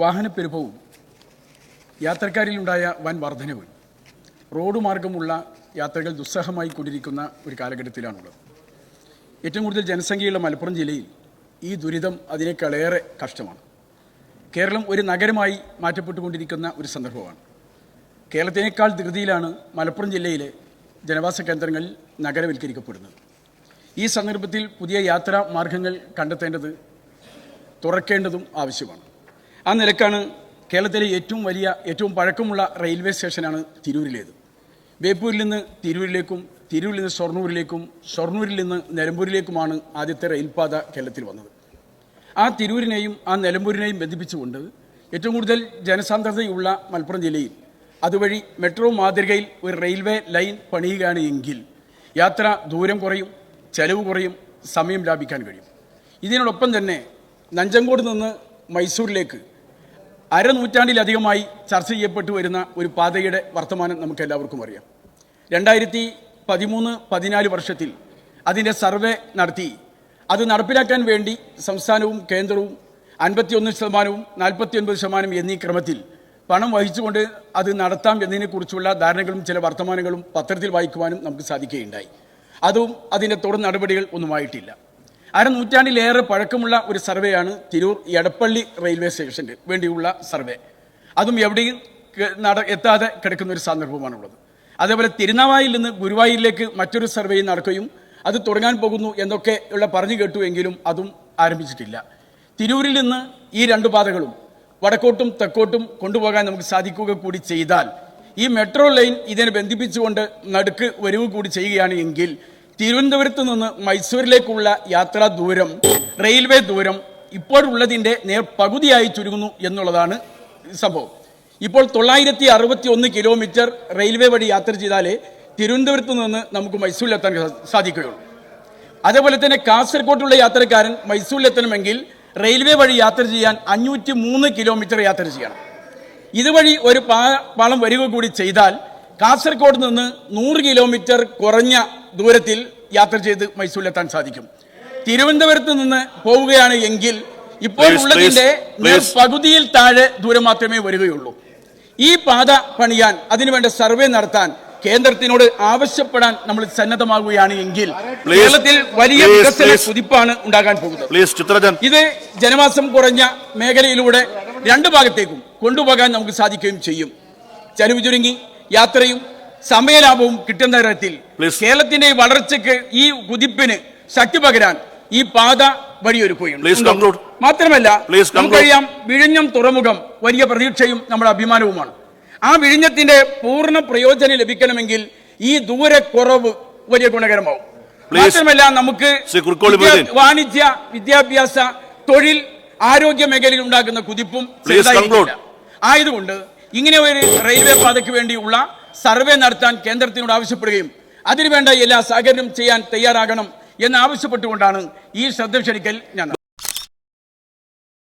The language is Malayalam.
വാഹനപ്പെരുപ്പവും യാത്രക്കാരിലുണ്ടായ വൻ വർധനവ് റോഡ് മാർഗമുള്ള യാത്രകൾ ദുസ്സഹമായി കൊണ്ടിരിക്കുന്ന ഒരു കാലഘട്ടത്തിലാണുള്ളത്. ഏറ്റവും കൂടുതൽ ജനസംഖ്യയുള്ള മലപ്പുറം ജില്ലയിൽ ഈ ദുരിതം അതിനേക്കാളേറെ കഷ്ടമാണ്. കേരളം ഒരു നഗരമായി മാറ്റപ്പെട്ടുകൊണ്ടിരിക്കുന്ന ഒരു സന്ദർഭമാണ്. കേരളത്തിനേക്കാൾ ധൃതിയിലാണ് മലപ്പുറം ജില്ലയിലെ ജനവാസ കേന്ദ്രങ്ങൾ നഗരവൽക്കരിക്കപ്പെടുന്നത്. ഈ സന്ദർഭത്തിൽ പുതിയ യാത്രാ മാർഗങ്ങൾ കണ്ടെത്തേണ്ടത് തുറക്കേണ്ടതും ആവശ്യമാണ്. ആ നിലക്കാണ് കേരളത്തിലെ ഏറ്റവും വലിയ ഏറ്റവും പഴക്കമുള്ള റെയിൽവേ സ്റ്റേഷനാണ് തിരൂരിലേത്. ബേപ്പൂരിൽ നിന്ന് തിരൂരിലേക്കും തിരൂരിൽ നിന്ന് ഷൊർണൂരിലേക്കും ഷൊർണൂരിൽ നിന്ന് നിലമ്പൂരിലേക്കുമാണ് ആദ്യത്തെ റെയിൽപാത കേരളത്തിൽ വന്നത്. ആ തിരൂരിനെയും ആ നിലമ്പൂരിനെയും ബന്ധിപ്പിച്ചുകൊണ്ട് ഏറ്റവും കൂടുതൽ ജനസാന്ദ്രതയുള്ള മലപ്പുറം ജില്ലയിൽ അതുവഴി മെട്രോ മാതൃകയിൽ ഒരു റെയിൽവേ ലൈൻ പണിയുകയാണ് എങ്കിൽ യാത്ര ദൂരം കുറയും ചെലവ് കുറയും സമയം ലാഭിക്കാൻ കഴിയും. ഇതിനോടൊപ്പം തന്നെ നഞ്ചങ്കോട് നിന്ന് മൈസൂരിലേക്ക് അരനൂറ്റാണ്ടിലധികമായി ചർച്ച ചെയ്യപ്പെട്ടു വരുന്ന ഒരു പാതയുടെ വർത്തമാനം നമുക്ക് എല്ലാവർക്കും അറിയാം. രണ്ടായിരത്തി പതിമൂന്ന് പതിനാല് വർഷത്തിൽ അതിന്റെ സർവേ നടത്തി. അത് നടപ്പിലാക്കാൻ വേണ്ടി സംസ്ഥാനവും കേന്ദ്രവും അൻപത്തിയൊന്ന് ശതമാനവും നാൽപ്പത്തി ഒൻപത് ശതമാനം എന്നീ ക്രമത്തിൽ പണം വഹിച്ചുകൊണ്ട് അത് നടത്താം എന്നതിനെക്കുറിച്ചുള്ള ധാരണകളും ചില വർത്തമാനങ്ങളും പത്രത്തിൽ വായിക്കുവാനും നമുക്ക് സാധിക്കുകയുണ്ടായി. അതും അതിന്റെ തുടർ നടപടികൾ ഒന്നുമായിട്ടില്ല അരനൂറ്റാണ്ടിലേറെ പഴക്കമുള്ള ഒരു സർവേയാണ് തിരൂർ എടപ്പള്ളി റെയിൽവേ സ്റ്റേഷന്റെ വേണ്ടിയുള്ള സർവേ. അതും എവിടെയും നട എത്താതെ കിടക്കുന്ന ഒരു സന്ദർഭമാണുള്ളത്. അതേപോലെ തിരുനാവായിൽ നിന്ന് ഗുരുവായൂരിലേക്ക് മറ്റൊരു സർവേയും നടക്കുകയും അത് തുടങ്ങാൻ പോകുന്നു എന്നൊക്കെ ഉള്ള പറഞ്ഞു കേട്ടു എങ്കിലും അതും ആരംഭിച്ചിട്ടില്ല. തിരൂരിൽ നിന്ന് ഈ രണ്ട് പാതകളും വടക്കോട്ടും തെക്കോട്ടും കൊണ്ടുപോകാൻ നമുക്ക് സാധിക്കുക കൂടി ചെയ്താൽ ഈ മെട്രോ ലൈൻ ഇതിനെ ബന്ധിപ്പിച്ചുകൊണ്ട് നടുക്ക് വരവ് കൂടി ചെയ്യുകയാണ് എങ്കിൽ തിരുവനന്തപുരത്ത് നിന്ന് മൈസൂരിലേക്കുള്ള യാത്രാ ദൂരം റെയിൽവേ ദൂരം ഇപ്പോഴുള്ളതിന്റെ നേർ പകുതിയായി ചുരുങ്ങുന്നു എന്നുള്ളതാണ് സംഭവം. ഇപ്പോൾ തൊള്ളായിരത്തി അറുപത്തി ഒന്ന് കിലോമീറ്റർ റെയിൽവേ വഴി യാത്ര ചെയ്താലേ തിരുവനന്തപുരത്ത് നിന്ന് നമുക്ക് മൈസൂരിലെത്താൻ സാധിക്കുകയുള്ളൂ. അതേപോലെ തന്നെ കാസർഗോട്ടുള്ള യാത്രക്കാരൻ മൈസൂരിലെത്തണമെങ്കിൽ റെയിൽവേ വഴി യാത്ര ചെയ്യാൻ അഞ്ഞൂറ്റി മൂന്ന് കിലോമീറ്റർ യാത്ര ചെയ്യണം. ഇതുവഴി ഒരു പാളം വരിക കൂടി ചെയ്താൽ കാസർഗോഡ് നിന്ന് നൂറ് കിലോമീറ്റർ കുറഞ്ഞ ദൂരത്തിൽ യാത്ര ചെയ്ത് മൈസൂരിലെത്താൻ സാധിക്കും. തിരുവനന്തപുരത്ത് നിന്ന് പോവുകയാണ് എങ്കിൽ ഇപ്പോൾ ഉള്ളതിന്റെ. പകുതിയിൽ താഴെ ദൂരം മാത്രമേ വരികയുള്ളൂ. ഈ പാത പണിയാൻ അതിനുവേണ്ട സർവേ നടത്താൻ കേന്ദ്രത്തിനോട് ആവശ്യപ്പെടാൻ നമ്മൾ സന്നദ്ധമാകുകയാണ് എങ്കിൽ കേരളത്തിൽ വലിയ വികസന. കുതിപ്പാണ് ഉണ്ടാകാൻ പോകുന്നത്. ഇത് ജനവാസം കുറഞ്ഞ മേഖലയിലൂടെ രണ്ട് ഭാഗത്തേക്കും കൊണ്ടുപോകാൻ നമുക്ക് സാധിക്കുകയും ചെയ്യും. ചെലവ് ചുരുങ്ങി യാത്രയും സമയലാഭവും കിട്ടുന്ന തരത്തിൽ. കേരളത്തിന്റെ ഈ വളർച്ചയ്ക്ക് ഈ കുതിപ്പിന് ശക്തി പകരാൻ ഈ പാത വഴിയൊരുക്കുകയുണ്ട്. മാത്രമല്ല. നമുക്കറിയാം വിഴിഞ്ഞം തുറമുഖം വലിയ പ്രതീക്ഷയും നമ്മുടെ അഭിമാനവുമാണ് ആ വിഴിഞ്ഞത്തിന്റെ പൂർണ പ്രയോജനം ലഭിക്കണമെങ്കിൽ ഈ ദൂരക്കുറവ് വലിയ ഗുണകരമാവും. മാത്രമല്ല നമുക്ക്. വാണിജ്യ വിദ്യാഭ്യാസ തൊഴിൽ ആരോഗ്യ മേഖലയിൽ ഉണ്ടാക്കുന്ന കുതിപ്പും. ആയതുകൊണ്ട് ഇങ്ങനെ ഒരു റെയിൽവേ പാതയ്ക്ക് വേണ്ടിയുള്ള സർവേ നടത്താൻ കേന്ദ്രത്തിനോട് ആവശ്യപ്പെടുകയും അതിനുവേണ്ട എല്ലാ സഹകരണം ചെയ്യാൻ തയ്യാറാകണം എന്ന് ആവശ്യപ്പെട്ടുകൊണ്ടാണ് ഈ ശ്രദ്ധ ക്ഷണിക്കൽ ഞാൻ